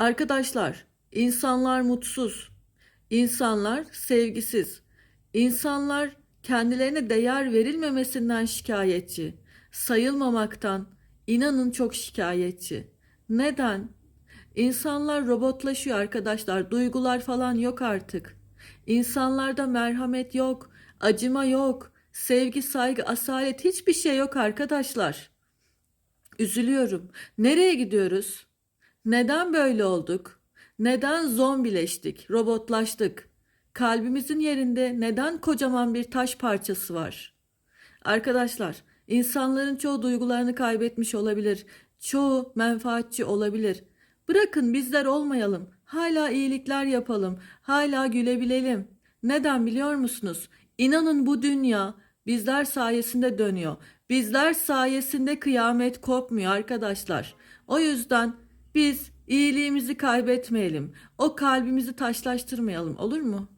Arkadaşlar, insanlar mutsuz. İnsanlar sevgisiz. İnsanlar kendilerine değer verilmemesinden şikayetçi. Sayılmamaktan inanın çok şikayetçi. Neden? İnsanlar robotlaşıyor arkadaşlar. Duygular falan yok artık. İnsanlarda merhamet yok, acıma yok, sevgi, saygı, asalet hiçbir şey yok arkadaşlar. Üzülüyorum. Nereye gidiyoruz? Neden böyle olduk? Neden zombileştik, robotlaştık? Kalbimizin yerinde neden kocaman bir taş parçası var? Arkadaşlar, insanların çoğu duygularını kaybetmiş olabilir. Çoğu menfaatçi olabilir. Bırakın bizler olmayalım. Hala iyilikler yapalım. Hala gülebilelim. Neden biliyor musunuz? İnanın bu dünya bizler sayesinde dönüyor. Bizler sayesinde kıyamet kopmuyor arkadaşlar. O yüzden biz iyiliğimizi kaybetmeyelim. O kalbimizi taşlaştırmayalım olur mu?